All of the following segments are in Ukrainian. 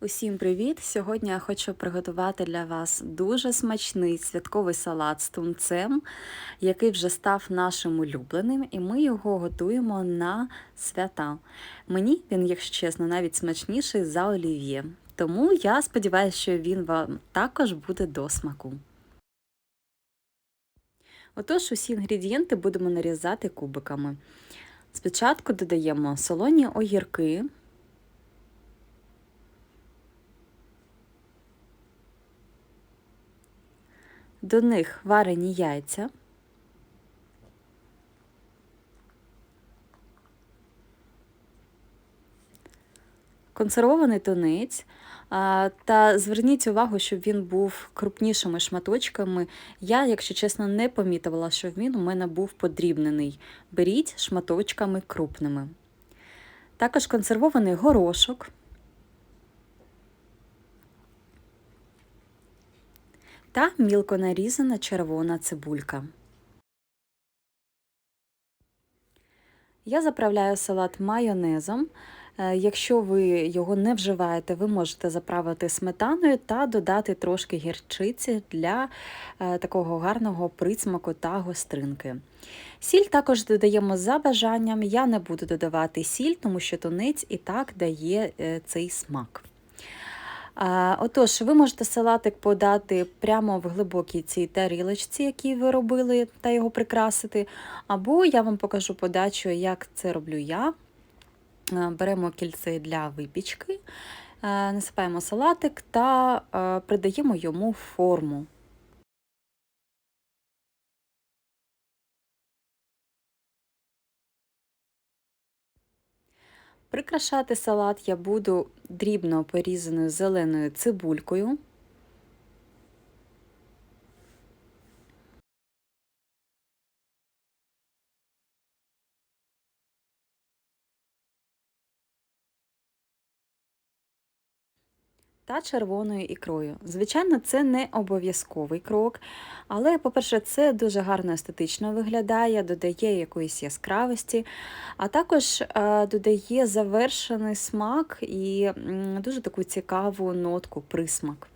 Усім привіт! Сьогодні я хочу приготувати для вас дуже смачний святковий салат з тунцем, який вже став нашим улюбленим, і ми його готуємо на свята. Мені він, якщо чесно, навіть смачніший за олів'є. Тому я сподіваюся, що він вам також буде до смаку. Отож, усі інгредієнти будемо нарізати кубиками. Спочатку додаємо солоні огірки. До них варені яйця. Консервований тунець. Та зверніть увагу, щоб він був крупнішими шматочками. Я, якщо чесно, не помітила, що він у мене був подрібнений. Беріть шматочками крупними. Також консервований горошок. Та мілко нарізана червона цибулька. Я заправляю салат майонезом. Е, якщо ви його не вживаєте, ви можете заправити сметаною та додати трошки гірчиці для е, такого гарного присмаку та гостринки. Сіль також додаємо за бажанням. Я не буду додавати сіль, тому що тунець і так дає е, цей смак. Отож, ви можете салатик подати прямо в глибокій цій тарілочці, які ви робили, та його прикрасити. Або я вам покажу подачу, як це роблю я. Беремо кільце для випічки, насипаємо салатик та придаємо йому форму. Прикрашати салат я буду дрібно порізаною зеленою цибулькою. Та червоною ікрою. Звичайно, це не обов'язковий крок, але, по-перше, це дуже гарно естетично виглядає, додає якоїсь яскравості, а також е, додає завершений смак і дуже таку цікаву нотку, присмак.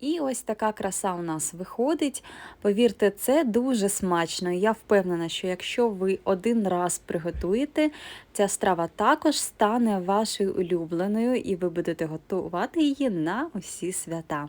І ось така краса у нас виходить. Повірте, це дуже смачно. Я впевнена, що якщо ви один раз приготуєте, ця страва також стане вашою улюбленою, і ви будете готувати її на усі свята.